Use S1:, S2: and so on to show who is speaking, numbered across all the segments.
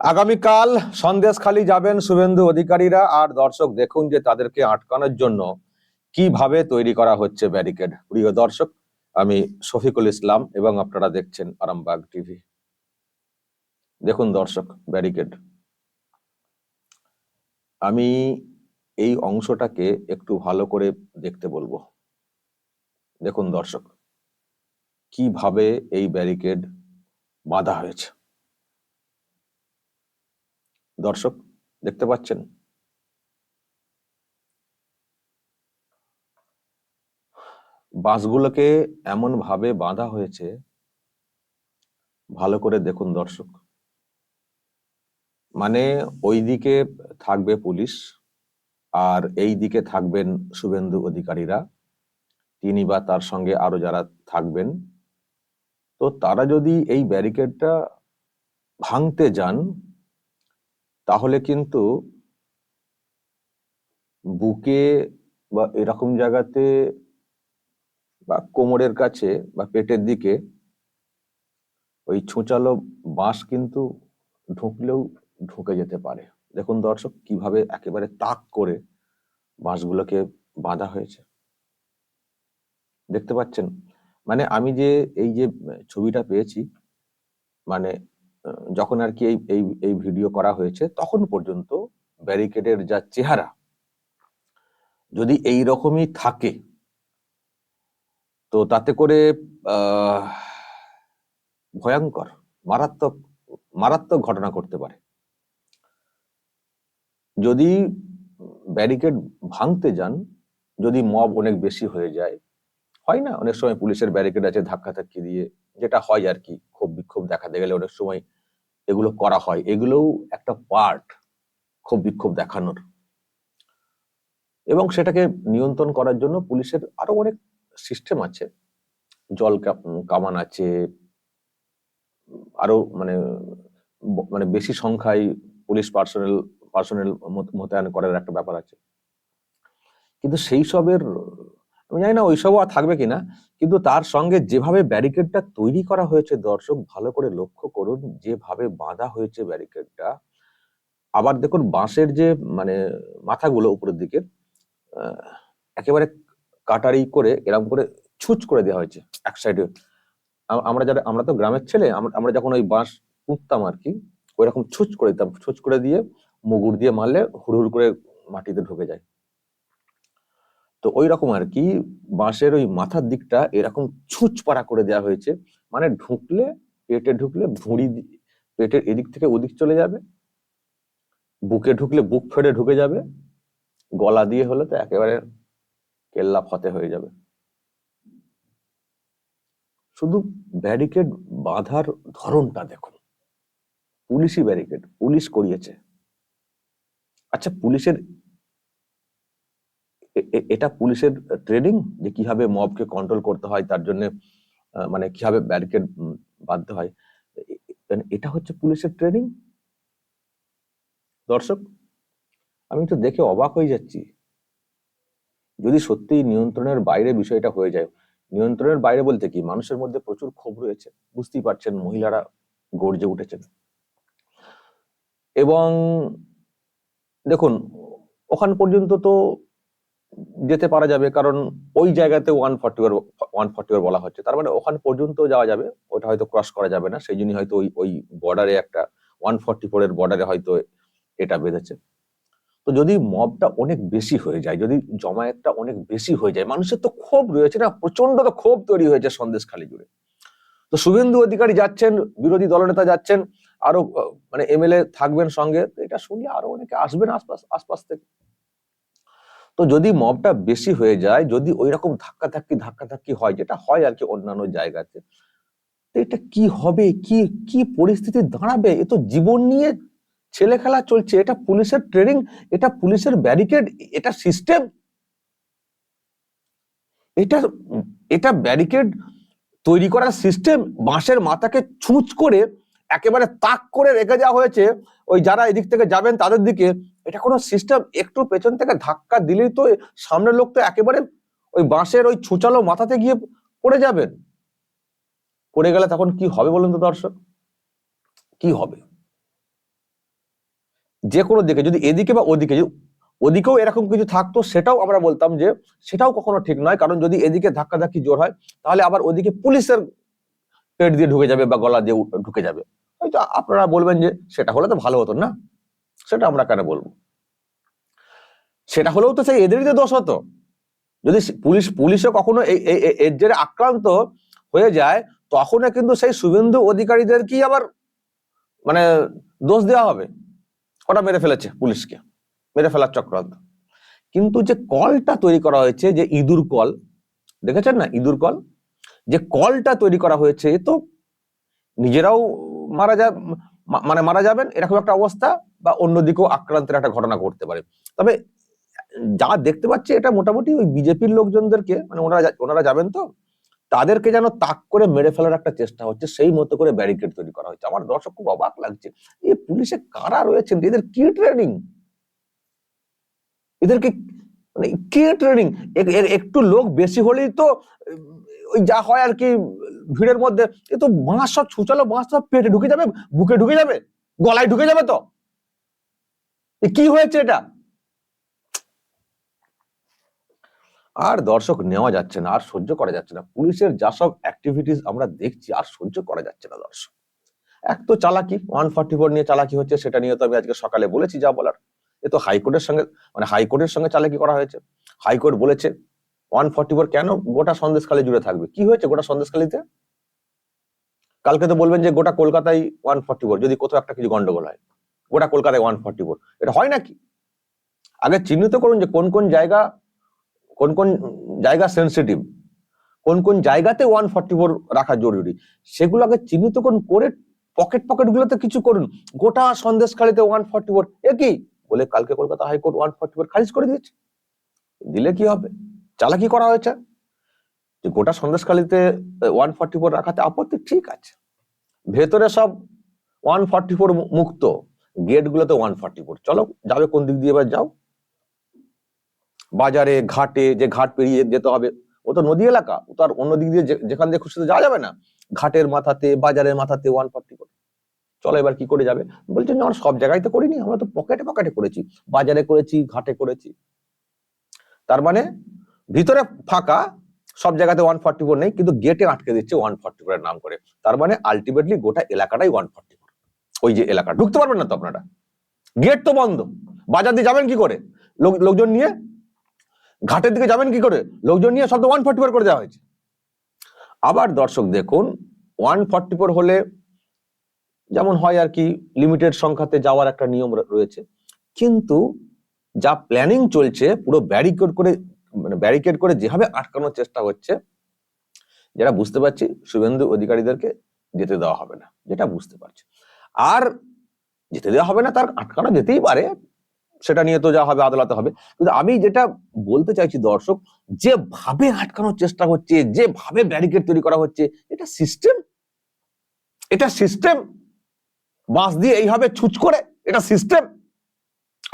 S1: আগামীকাল সন্দেশখালী যাবেন শুভেন্দু অধিকারীরা, আর দর্শক দেখুন যে তাদেরকে আটকানোর জন্য কীভাবে তৈরি করা হচ্ছে ব্যারিকেড। প্রিয় দর্শক, আমি শফিকুল ইসলাম এবং আপনারা দেখছেন আরামবাগ টিভি। দেখুন দর্শক, ব্যারিকেড। আমি এই অংশটাকে একটু ভালো করে দেখতে বলব। দেখুন দর্শক, কীভাবে এই ব্যারিকেড বাঁধা হয়েছে। দর্শক, দেখতে পাচ্ছেন? বাসগুলোকে এমন ভাবে বাঁধা হয়েছে, ভালো করে দেখুন দর্শক। মানে ওইদিকে থাকবে পুলিশ আর এই দিকে থাকবেন শুভেন্দু অধিকারীরা। তিনি বা তার সঙ্গে আরও যারা থাকবেন। তো তারা যদি এই ব্যারিকেডটা ভাঙতে যান, তাহলে কিন্তু বুকে বা এরকম জায়গাতে বা কোমরের কাছে বা পেটের দিকে ওই ছোঁচালো বাঁশ কিন্তু ঢুকলেও ঢুকে যেতে পারে। দেখুন দর্শক, কীভাবে একেবারে তাক করে বাঁশগুলোকে বাঁধা হয়েছে। দেখতে পাচ্ছেন? মানে আমি যে এই যে ছবিটা পেয়েছি মানে যখন আর কি এই এই এই ভিডিও করা হয়েছে, তখন পর্যন্ত ব্যারিকেডের যা চেহারা, যদি এই রকমই থাকে, তো তাতে করে ভয়ঙ্কর, মারাত্মক মারাত্মক ঘটনা করতে পারে। যদি ব্যারিকেড ভাঙতে যান, যদি মব অনেক বেশি হয়ে যায়, হয় না? অনেক সময় পুলিশের ব্যারিকেড আছে ধাক্কা ধাক্কি দিয়ে, যেটা হয় আর কি, ক্ষোভ বিক্ষোভ দেখাতে গেলে অনেক সময় এগুলো করা হয়। এগুলোও একটা পার্ট ক্ষোভ বিক্ষোভ দেখানোর। এবং সেটাকে নিয়ন্ত্রণ করার জন্য পুলিশের আরও অনেক সিস্টেম আছে। জল কামান আছে, আরও মানে মানে বেশি সংখ্যায় পুলিশ পার্সোনাল পার্সোনাল মোতায়েন করার একটা ব্যাপার আছে। কিন্তু সেই সবের, আমি জানি না ওইসবও আর থাকবে কিনা, কিন্তু তার সঙ্গে যেভাবে ব্যারিকেডটা তৈরি করা হয়েছে দর্শক, ভালো করে লক্ষ্য করুন, যেভাবে বাঁধা হয়েছে ব্যারিকেডটা আবার দেখুন বাঁশের যে মানে মাথাগুলো উপরের দিকে একেবারে কাটারি করে, এরকম করে ছুচ করে দেওয়া হয়েছে এক সাইডে আমরা যারা, আমরা তো গ্রামের ছেলে আমরা যখন ওই বাঁশ পুঁততাম আর কি, ওইরকম ছুচ করে দিতাম, ছুচ করে দিয়ে মুগুর দিয়ে মারলে হুড় করে মাটিতে ঢুকে যায়। তো ওই রকম আর কি, বাঁশের ওই মাথার দিকটা এরকম ছুঁচ পাড়া করে দেওয়া হয়েছে মানে ঢুকলে, পেটে ঢুকলে ভুঁড়ি পেটের এদিক থেকে ওদিক চলে যাবে, বুকে ঢুকলে বুক ফেড়ে ঢুকে যাবে, গলা দিয়ে হলে তো একেবারে কেল্লা ফতে হয়ে যাবে। শুধু ব্যারিকেড বাঁধার ধরনটা দেখুন, পুলিশই ব্যারিকেড, পুলিশ করিয়েছে। আচ্ছা পুলিশের এটা পুলিশের ট্রেনিং? যে কীভাবে মবকে কন্ট্রোল করতে হয়, তার জন্য মানে কীভাবে ব্যারিকেড বাঁধতে হয়? এটা হচ্ছে পুলিশের ট্রেনিং? দর্শক, আমি তো দেখে অবাক হয়ে যাচ্ছি। যদি সত্যি নিয়ন্ত্রণের বাইরে বিষয়টা হয়ে যায়, নিয়ন্ত্রণের বাইরে বলতে কি? মানুষের মধ্যে প্রচুর ক্ষোভ রয়েছে। বুঝতেই পারছেন, মহিলারা গর্জে উঠেছেন। এবং দেখুন, ওখান পর্যন্ত তো যেতে পারা যাবে, কারণ ওই জায়গাতে ওয়ান ফর্টি ওয়ান ফর্টি বলা হচ্ছে। তার মানে ওখান পর্যন্ত যাওয়া যাবে, ওটা হয়তো ক্রস করা যাবে না, সেই জন্যই হয়তো ওই ওই বর্ডারে একটা ওয়ান ফর্টি ফোর এর বর্ডারে হয়তো এটা বেঁধেছে। তো যদি মবটা অনেক বেশি হয়ে যায়, যদি জমায়েতটা অনেক বেশি হয়ে যায়, মানুষের তো ক্ষোভ রয়েছে না প্রচণ্ড তো ক্ষোভ তৈরি হয়েছে সন্দেশখালী জুড়ে। তো শুভেন্দু অধিকারী যাচ্ছেন, বিরোধী দলনেতা যাচ্ছেন আরও মানে এমএলএ থাকবেন সঙ্গে এটা শুনলে আরও অনেকে আসবেন আশপাশ আশপাশ থেকে। তো যদি মবটা বেশি হয়ে যায়, যদি ওই রকম ধাক্কা ধাক্কি ধাক্কা ধাক্কি হয়, যেটা হয় আর কি অন্যান্য জায়গাতে, তো এটা কি হবে? কি কি পরিস্থিতি দাঁড়াবে? এ তো জীবন নিয়ে ছেলে খেলা চলছে, এটা পুলিশের ট্রেনিং, এটা পুলিশের ব্যারিকেড, এটা সিস্টেম। এটা এটা ব্যারিকেড তৈরি করার সিস্টেম, বাঁশের মাথাকে ছুঁচ করে একেবারে তাক করে রেখে দেওয়া হয়েছে। ওই যারা এদিক থেকে যাবেন তাদের দিকে। এটা কোনো সিস্টেম একটু পেছন থেকে ধাক্কা দিলেই তো সামনের লোক তো একেবারে ওই বাঁশের ওই ছুচালো মাথাতে গিয়ে পড়ে যাবেন। পড়ে গেলে তখন কি হবে বলুন তো দর্শক? কি হবে? যে কোনো দিকে, যদি এদিকে বা ওদিকে ওদিকেও এরকম কিছু থাকতো, সেটাও আমরা বলতাম যে সেটাও কখনো ঠিক নয়। কারণ যদি এদিকে ধাক্কাধাক্কি জোর হয়, তাহলে আবার ওদিকে পুলিশের পেট দিয়ে ঢুকে যাবে বা গলা দিয়ে ঢুকে যাবে। হয়তো আপনারা বলবেন যে সেটা হলে তো ভালো হতো না। সেটা আমরা কেন বলব? সেটা হলেও তো সেই এদেরই তো দোষ হতো। যদি পুলিশ, পুলিশও কখনো এর জেরে আক্রান্ত হয়ে যায় তখন কিন্তু সেই শুভেন্দু অধিকারীদের কি আবার মানে দোষ দেওয়া হবে? ওটা মেরে ফেলেছে পুলিশকে। মেরে ফেলার চক্রান্ত। কিন্তু যে কলটা তৈরি করা হয়েছে, যে ইঁদুর কল, দেখেছেন না ইঁদুর কল? যে কলটা তৈরি করা হয়েছে, তো নিজেরাও মারা যা মানে মারা যাবেন এরকম একটা অবস্থা বা অন্যদিকেও আক্রান্তের একটা ঘটনা ঘটতে পারে। তবে যা দেখতে পাচ্ছি, এটা মোটামুটি ওই বিজেপির লোকজনদেরকে মানে ওনারা ওনারা যাবেন তো, তাদেরকে যেন তাক করে মেরে ফেলার একটা চেষ্টা হচ্ছে, সেই মতো করে ব্যারিকেড তৈরি করা হচ্ছে। আমার দর্শক খুব অবাক লাগছে, এ পুলিশে কারা রয়েছেন? এদের কি ট্রেনিং? এদেরকে মানে কে ট্রেনিং? একটু লোক বেশি হলেই তো ওই যা হয় আর কি ভিড়ের মধ্যে, এ তো বাঁশ সব ছুচালো, বাঁশ সব পেটে ঢুকে যাবে, বুকে ঢুকে যাবে, গলায় ঢুকে যাবে তো। কি হয়েছে এটা? আর দর্শক, নেওয়া যাচ্ছে না, আর সহ্য করা যাচ্ছে না। পুলিশের যা সব অ্যাক্টিভিটিস আমরা দেখছি, আর সহ্য করা যাচ্ছে না দর্শক। এক তো চালাকি ওয়ান ফর্টি ফোর নিয়ে চালাকি হচ্ছে, সেটা নিয়ে তো আমি আজকে সকালে বলেছি যা বলার। এ তো হাইকোর্টের সঙ্গে মানে হাইকোর্টের সঙ্গে চালাকি করা হয়েছে। হাইকোর্ট বলেছে ওয়ান ফর্টি ফোর কেন গোটা সন্দেশখালী জুড়ে থাকবে? কি হয়েছে গোটা সন্দেশখালীতে? কালকে তো বলবেন যে গোটা কলকাতায় ওয়ান ফর্টি ফোর যদি কোথাও একটা কিছু গন্ডগোল হয়। গোটা কলকাতায় ওয়ান ফর্টি ফোর এটা হয় নাকি? আগে চিহ্নিত করুন যে কোন কোন জায়গা, কোন কোন জায়গা সেন্সিটিভ কোন কোন জায়গাতে ওয়ান ফর্টি ফোর রাখা জরুরি, সেগুলো আগে চিহ্নিত করুন, করে পকেট পকেট গুলোতে কিছু করুন। গোটা সন্দেশখালীতে ওয়ান ফর্টি ফোর এ কি? বলে কালকে Kolkata high court one forty four খারিজ করে দিয়েছে। দিলে কি হবে? চালাকি করা হয়েছে। যে গোটা সন্দেশখালীতে ওয়ান ফর্টি ফোর রাখাতে আপত্তি ঠিক আছে। ভেতরে সব ওয়ান ফর্টি ফোর মুক্ত। গেট গুলোতে ওয়ান ফর্টি ফোর চলো, যাবে কোন দিক দিয়ে এবার যাও। বাজারে, ঘাটে, যে ঘাট পেরিয়ে যেতে হবে, ও তো নদী এলাকা। ও তো আর অন্য দিক দিয়ে যেখান দিয়ে খুশি যাওয়া যাবে না। ঘাটের মাথাতে, বাজারের মাথাতে ওয়ান ফর্টি ফোর চলো এবার কি করে যাবে? বলছেন আমরা সব জায়গায় তো করিনি। আমরা তো পকেটে পকেটে করেছি। বাজারে করেছি, ঘাটে করেছি। তার মানে ভিতরে ফাঁকা, সব জায়গাতে ওয়ান ফর্টি ফোর নেই, কিন্তু গেটে আটকে দিচ্ছে ওয়ান ফর্টি ফোর এর নাম করে। তার মানে আলটিমেটলি গোটা এলাকাটাই ওয়ান ফর্টি ফোর ওই যে এলাকা, ঢুকতে পারবেন না তো আপনারা? গেট তো বন্ধ। বাজার দিয়ে যাবেন কি করে? লোকজন নিয়ে? ঘাটের দিকে যাবেন কি করে? লোকজন নিয়ে সব তো ওয়ান ফর্টি ফোর করে দেওয়া হয়েছে। আবার দর্শক দেখুন ওয়ান ফর্টি ফোর হলে যেমন হয় আর কি লিমিটেড সংখ্যাতে যাওয়ার একটা নিয়ম রয়েছে। কিন্তু যা প্ল্যানিং চলছে, পুরো ব্যারিকেড করে মানে ব্যারিকেড করে যেভাবে আটকানোর চেষ্টা হচ্ছে, যেটা বুঝতে পারছি শুভেন্দু অধিকারীদেরকে যেতে দেওয়া হবে না, যেটা বুঝতে পারছি। আর যেতে দেওয়া হবে না, তার আটকানো যেতেই পারে, সেটা নিয়ে তো যা হবে, আদালতে হবে। কিন্তু আমি যেটা বলতে চাইছি দর্শক, যেভাবে আটকানোর চেষ্টা হচ্ছে, যেভাবে ব্যারিকেড তৈরি করা হচ্ছে, এটা সিস্টেম এটা সিস্টেম বাঁশ দিয়ে এইভাবে ছুঁচ করে, এটা সিস্টেম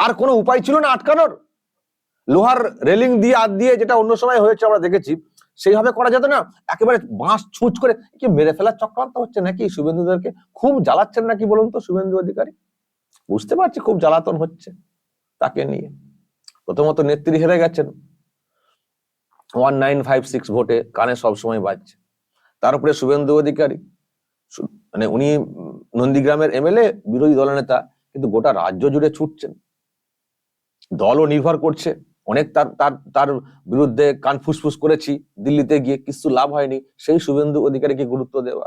S1: আর কোনো উপায় ছিল না আটকানোর। লোহার রেলিং দিয়ে হাত দিয়ে যেটা অন্য সময় হয়েছে আমরা দেখেছি, সেইভাবে করা যেত না। একেবারে বাঁশ ছুঁচ করে কি মেরে ফেলার চক্রান্ত হচ্ছে নাকি? শুভেন্দুদেরকে খুব জ্বালাচ্ছেন নাকি বলুন তো, শুভেন্দু অধিকারী? বুঝতে পারছি খুব জ্বালাতন হচ্ছে তাকে নিয়ে। প্রথমত নেত্রী হেরে গেছেন। ওয়ান নাইন ফাইভ সিক্স ভোটে কানে সবসময় বাজছে। তার উপরে শুভেন্দু অধিকারী। মানে উনি নন্দীগ্রামের এমএলএ, বিরোধী দলনেতা, কিন্তু গোটা রাজ্য জুড়ে ছুটছেন। দলও নির্ভর করছে। অনেক তার তার তার বিরুদ্ধে কান ফুসফুস করেছি, দিল্লিতে গিয়ে কিছু লাভ হয়নি, সেই শুভেন্দু অধিকারীকে গুরুত্ব দেওয়া।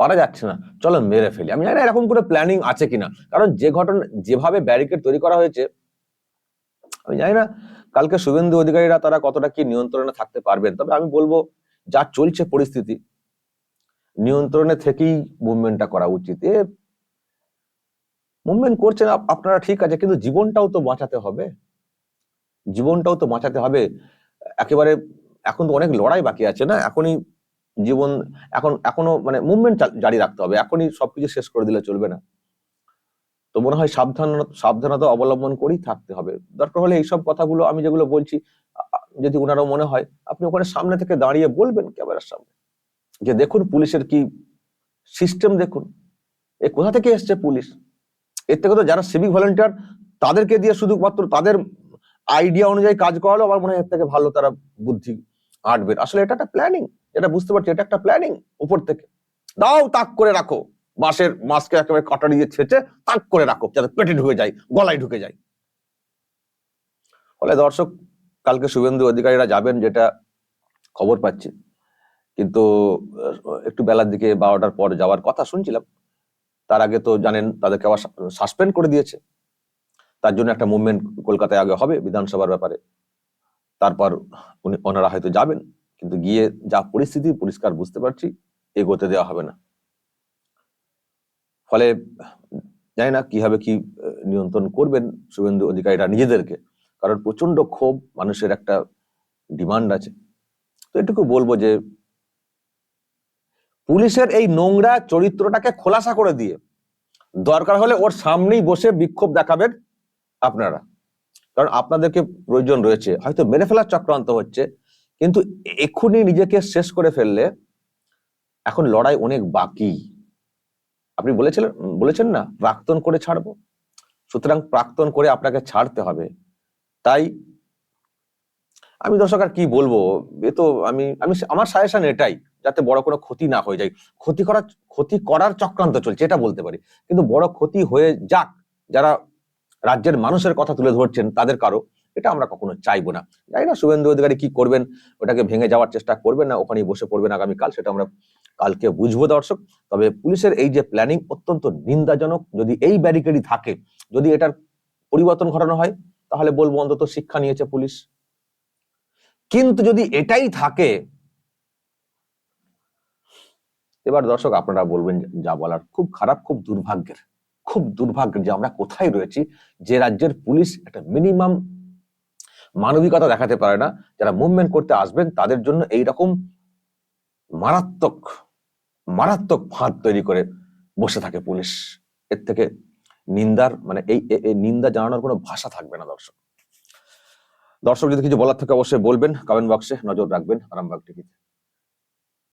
S1: পারা যাচ্ছে না। চলো মেরে ফেলি। আমি জানি এরকম করে প্ল্যানিং আছে কিনা। কারণ যে ঘটনা, যেভাবে ব্যারিকেড তৈরি করা হয়েছে, আমি জানি না কালকে শুভেন্দু অধিকারীরা তারা কতটা কি নিয়ন্ত্রণে থাকতে পারবেন। তবে আমি বলব, যা চলছে পরিস্থিতি, নিয়ন্ত্রণে থেকেই মুভমেন্টটা করা উচিত। এ মুভমেন্ট করছেন আপনারা ঠিক আছে, কিন্তু জীবনটাও তো বাঁচাতে হবে। জীবনটাও তো বাঁচাতে হবে। একেবারে এখন তো অনেক লড়াই বাকি আছে না? এখনই জীবন, এখন এখনও মানে মুভমেন্ট জারি রাখতে হবে। এখনই সবকিছু শেষ করে দিলে চলবে না। তো মনে হয় সাবধানতা সাবধানতা অবলম্বন করেই থাকতে হবে। দরকার হলে এইসব কথাগুলো আমি যেগুলো বলছি যদি ওনারও মনে হয়, আপনি ওখানে সামনে থেকে দাঁড়িয়ে বলবেন ক্যামেরার সামনে। যে দেখুন পুলিশের কি সিস্টেম দেখুন। এ কোথা থেকে এসছে পুলিশ? এর থেকে তো যারা সিভিক ভলেন্টিয়ার তাদেরকে দিয়ে শুধুমাত্র তাদের আইডিয়া অনুযায়ী কাজ করালো, আমার মনে হয় এর থেকে ভালো তারা বুদ্ধি আঁটবেন আসলে এটা একটা প্ল্যানিং এটা বুঝতে পারছি, এটা একটা প্ল্যানিং উপর থেকে। দাও, তাক করে রাখো। বাঁশের মাছকে একেবারে কাটারি দিয়ে ছেঁচে তাক করে রাখো, যাতে পেটে ঢুকে যায়, গলায় ঢুকে যায়। ফলে দর্শক, কালকে শুভেন্দু অধিকারীরা যাবেন যেটা খবর পাচ্ছি। কিন্তু একটু বেলার দিকে বারোটার পর যাওয়ার কথা শুনছিলাম। তার আগে তো জানেন, তাদেরকে আবার সাসপেন্ড করে দিয়েছে। তার জন্য একটা মুভমেন্ট কলকাতায় আগে হবে বিধানসভার ব্যাপারে। তারপর উনি, ওনারা হয়তো যাবেন, কিন্তু গিয়ে যা পরিস্থিতি, পরিষ্কার বুঝতে পারছি, এগোতে দেওয়া হবে না। ফলে জানি না কীভাবে কি নিয়ন্ত্রণ করবেন শুভেন্দু অধিকারীরা নিজেদেরকে, কারণ প্রচণ্ড ক্ষোভ, মানুষের একটা ডিমান্ড আছে। তো এটুকু বলব যে, পুলিশের এই নোংরা চরিত্রটাকে খোলাসা করে দিয়ে দরকার হলে ওর সামনেই বসে বিক্ষোভ দেখাবেন আপনারা। কারণ আপনাদেরকে প্রয়োজন রয়েছে। হয়তো মেরে ফেলার চক্রান্ত হচ্ছে, কিন্তু এক্ষুনি নিজেকে শেষ করে ফেললে এখন লড়াই অনেক বাকি। আপনি বলেছিলেন, বলেছেন না? প্রাক্তন করে ছাড়বো। সুতরাং প্রাক্তন করে আপনাকে ছাড়তে হবে। তাই আমি দর্শক, আর কি বলব? এ তো আমি আমি আমার সাজেশন এটাই, যাতে বড় কোনো ক্ষতি না হয়ে যায়। ক্ষতি করার ক্ষতি করার চক্রান্ত চলছে, এটা বলতে পারি। কিন্তু বড় ক্ষতি হয়ে যাক, যারা রাজ্যের মানুষের কথা তুলে ধরছেন তাদের কারও, এটা আমরা কখনো চাইব না। জানি না শুভেন্দু অধিকারী কি করবেন, ওটাকে ভেঙে যাওয়ার চেষ্টা করবেন না, ওখানেই বসে পড়বেন আগামীকাল, সেটা আমরা কালকে বুঝব দর্শক। তবে পুলিশের এই যে প্ল্যানিং অত্যন্ত নিন্দাজনক, যদি এই ব্যারিকেডই থাকে, যদি এটার পরিবর্তন ঘটানো হয়, তাহলে বলব অন্তত শিক্ষা নিয়েছে পুলিশ। কিন্তু যদি এটাই থাকে, এবার দর্শক আপনারা বলবেন যা বলার, খুব খারাপ, খুব দুর্ভাগ্যের। খুব দুর্ভাগ্যের যে আমরা কোথায় রয়েছি, যে রাজ্যের পুলিশ একটা মিনিমাম মানবিকতা দেখাতে পারে না। যারা মুভমেন্ট করতে আসবেন, তাদের জন্য এই রকম মারাত্মক মারাত্মক ফাঁদ তৈরি করে বসে থাকে পুলিশ। এর থেকে নিন্দার মানে এই নিন্দা জানানোর কোনো ভাষা থাকবে না দর্শক। দর্শক, যদি কিছু বলার থাকে অবশ্যই বলবেন। কমেন্ট বক্সে নজর রাখবেন। আরামবাগ টিভিতে।